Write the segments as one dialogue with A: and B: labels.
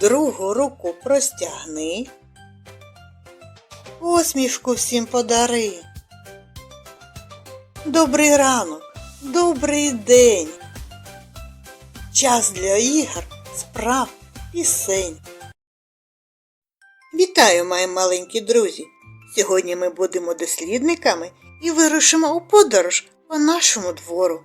A: другу руку простягни, посмішку всім подари. Добрий ранок, добрий день. Час для ігор, справ, пісень. Вітаю, мої маленькі друзі! Сьогодні ми будемо дослідниками і вирушимо у подорож по нашому двору.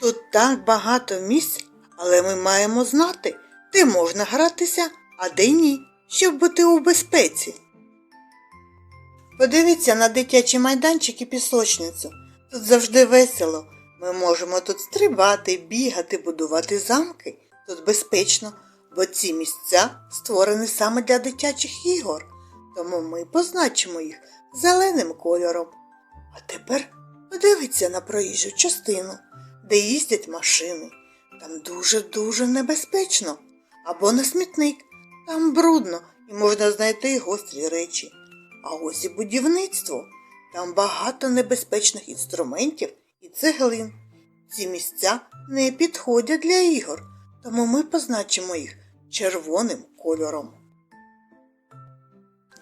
A: Тут так багато місць, але ми маємо знати, де можна гратися, а де ні, щоб бути у безпеці. Подивіться на дитячий майданчик і пісочницю. Тут завжди весело. Ми можемо тут стрибати, бігати, будувати замки. Тут безпечно, бо ці місця створені саме для дитячих ігор. Тому ми позначимо їх зеленим кольором. А тепер подивіться на проїжджу частину, де їздять машини. Там дуже-дуже небезпечно. Або на смітник. Там брудно і можна знайти гострі речі. А ось і будівництво. Там багато небезпечних інструментів і цеглин. Ці місця не підходять для ігор, тому ми позначимо їх червоним кольором.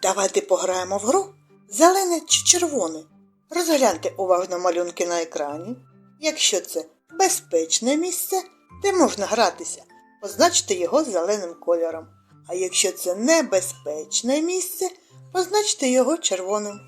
A: Давайте пограємо в гру зелене чи червоне. Розгляньте уважно малюнки на екрані. Якщо це безпечне місце, де можна гратися, позначте його зеленим кольором. А якщо це небезпечне місце, позначте його червоним.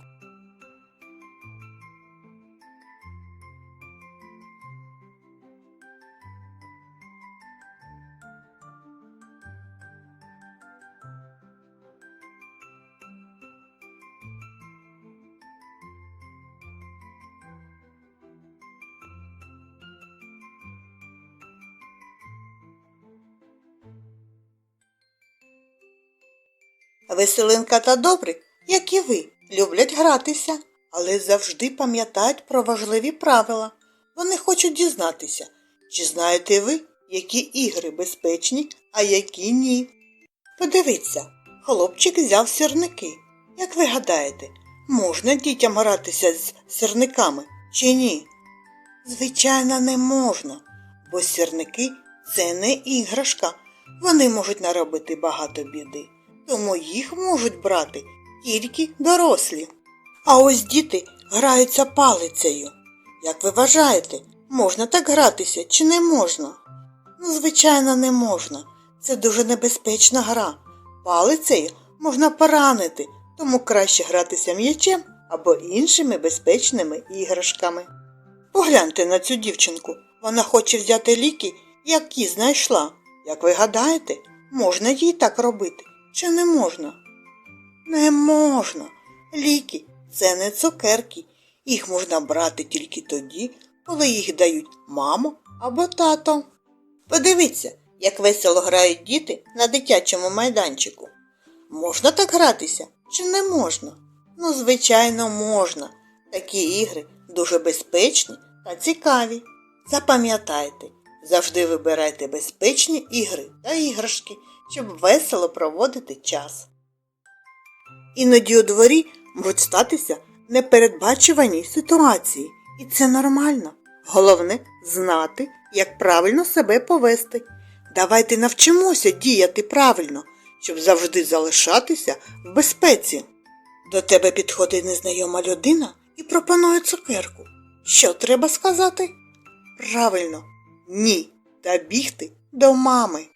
A: Веселинка та добрик, як і ви, люблять гратися, але завжди пам'ятають про важливі правила. Вони хочуть дізнатися, чи знаєте ви, які ігри безпечні, а які ні. Подивіться, хлопчик взяв сірники. Як ви гадаєте, можна дітям гратися з сірниками чи ні? Звичайно, не можна, бо сірники це не іграшка. Вони можуть наробити багато біди, тому їх можуть брати тільки дорослі. А ось діти граються палицею. Як ви вважаєте, можна так гратися чи не можна? Ну, звичайно, не можна. Це дуже небезпечна гра. Палицею можна поранити, тому краще гратися м'ячем або іншими безпечними іграшками. Погляньте на цю дівчинку. Вона хоче взяти ліки, які знайшла. Як ви гадаєте, можна їй так робити чи не можна? Не можна. Ліки це не цукерки. Їх можна брати тільки тоді, коли їх дають мамо або тато. Подивіться, як весело грають діти на дитячому майданчику. Можна так гратися чи не можна? Ну, звичайно, можна. Такі ігри дуже безпечні та цікаві. Запам'ятайте, завжди вибирайте безпечні ігри та іграшки, щоб весело проводити час. Іноді у дворі можуть статися непередбачувані ситуації, і це нормально. Головне знати, як правильно себе повести. Давайте навчимося діяти правильно, щоб завжди залишатися в безпеці. До тебе підходить незнайома людина і пропонує цукерку. Що треба сказати? Правильно, ні, та бігти до мами.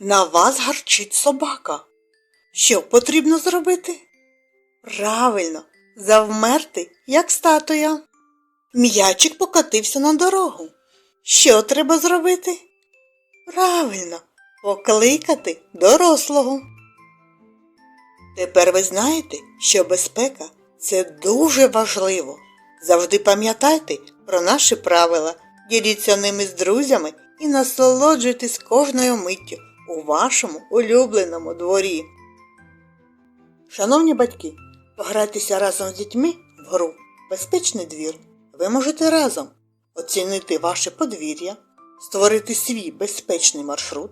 A: На вас гарчить собака. Що потрібно зробити? Правильно, завмерти, як статуя. М'ячик покотився на дорогу. Що треба зробити? Правильно, покликати дорослого. Тепер ви знаєте, що безпека це дуже важливо. Завжди пам'ятайте про наші правила, діліться ними з друзями і насолоджуйтесь кожною миттю у вашому улюбленому дворі. Шановні батьки, пограйтеся разом з дітьми в гру Безпечний двір. Ви можете разом оцінити ваше подвір'я, створити свій безпечний маршрут,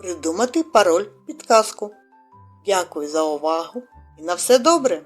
A: придумати пароль підказку. Дякую за увагу і на все добре!